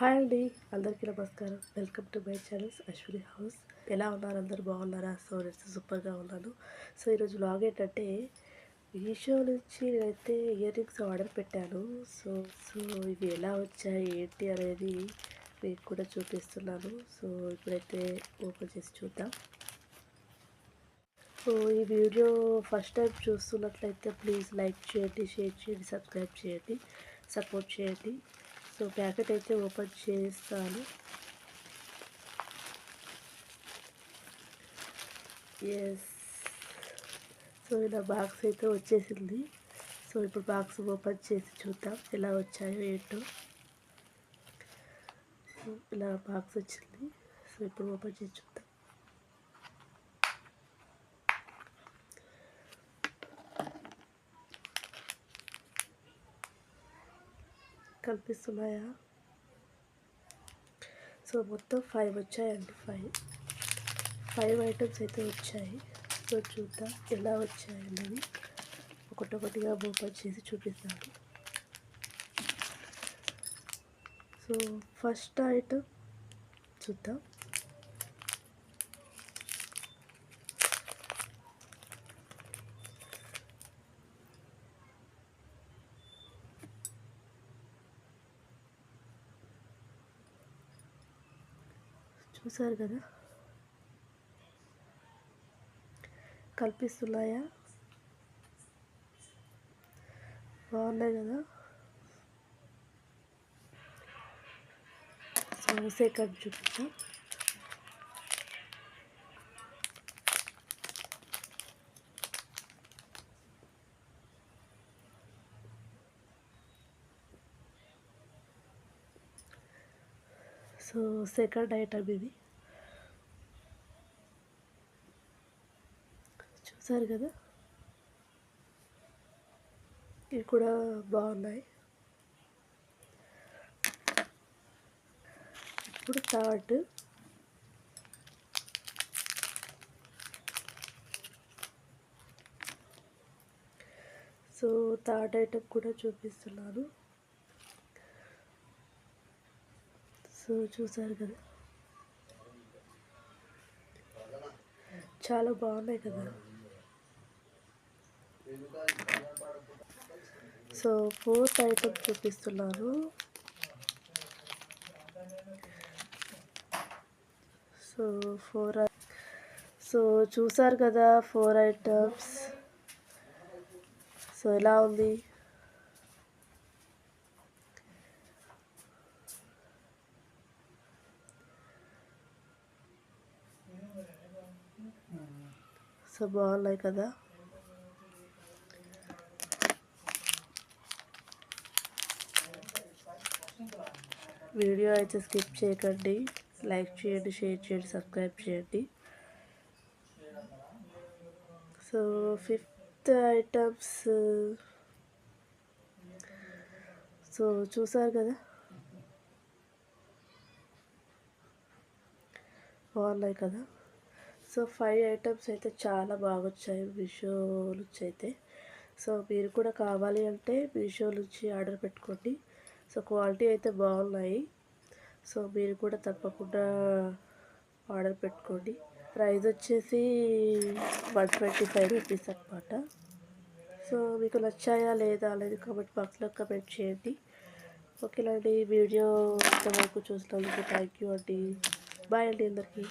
Hi అండి అందరికీ నమస్కారం. Welcome to my channels Ashwini house. ఎలా ఉన్నారు అందరు? బాగున్నారా? సో నేను సూపర్గా ఉన్నాను. సో ఈరోజు లాగ్ ఏంటంటే మీషో నుంచి నేనైతే ఇయర్ రింగ్స్ ఆర్డర్ పెట్టాను. సో సో ఇవి ఎలా వచ్చాయి ఏంటి అనేది మీకు కూడా చూపిస్తున్నాను. సో ఇప్పుడైతే ఓపెన్ చేసి చూద్దాం. సో ఈ వీడియో ఫస్ట్ టైం చూస్తున్నట్లయితే ప్లీజ్ లైక్ చేయండి షేర్ చేయండి సబ్స్క్రైబ్ చేయండి సపోర్ట్ చేయండి. సో ప్యాకెట్ అయితే ఓపెన్ చేస్తాను. ఎస్ సో ఇలా బాక్స్ అయితే వచ్చేసింది. సో ఇప్పుడు బాక్స్ ఓపెన్ చేసి చూద్దాం ఎలా వచ్చాయో ఏంటో. సో ఇలా బాక్స్ వచ్చింది. సో ఇప్పుడు ఓపెన్ చేసి చూద్దాం. కనిపిస్తున్నాయా? సో మొత్తం ఫైవ్ వచ్చాయండి ఫైవ్ ఫైవ్ ఐటమ్స్ అయితే వచ్చాయి. సో చూద్దాం ఎలా వచ్చాయన్నది ఒకటొకటిగా ఓపెన్ చేసి చూపిస్తాను. సో ఫస్ట్ ఐటమ్ చూద్దాం. చూసారు కదా? కల్పిస్తున్నాయా? బాగున్నాయి కదా? సో చూపిస్తాను సో సెకండ్ ఐటమ్ ఇది. చూసారు కదా? ఇవి కూడా బాగున్నాయి. ఇప్పుడు థర్డ్. సో థర్డ్ ఐటమ్ కూడా చూపిస్తున్నాను. సో చూసారు కదా. చాలా బాగున్నాయి కదా. సో ఫోర్త్ ఐటమ్ చూపిస్తున్నాను. సో ఫోర్ సో చూసారు కదా ఫోర్ ఐటమ్స్. సో ఎలా ఉంది? సో బాగున్నాయి కదా. వీడియో అయితే స్కిప్ చేయకండి. లైక్ చేయండి షేర్ చేయండి సబ్స్క్రైబ్ చేయండి. సో ఫిఫ్త్ ఐటమ్స్ సో చూసారు కదా? బాగున్నాయి కదా? సో ఫైవ్ ఐటమ్స్ అయితే చాలా బాగా వచ్చాయి మీషో నుంచి అయితే. సో మీరు కూడా కావాలి అంటే మీషో నుంచి ఆర్డర్ పెట్టుకోండి. సో క్వాలిటీ అయితే బాగున్నాయి. సో మీరు కూడా తప్పకుండా ఆర్డర్ పెట్టుకోండి. ప్రైస్ వచ్చేసి వన్ ట్వంటీ ఫైవ్ రూపీస్ అనమాట సో మీకు నచ్చాయా లేదా అనేది కామెంట్ బాక్స్లో కమెంట్ చేయండి. ఓకేనండి వీడియో ఇంతవరకు చూసినందుకు థ్యాంక్ యూ అండి. బాయ్ అండి అందరికీ.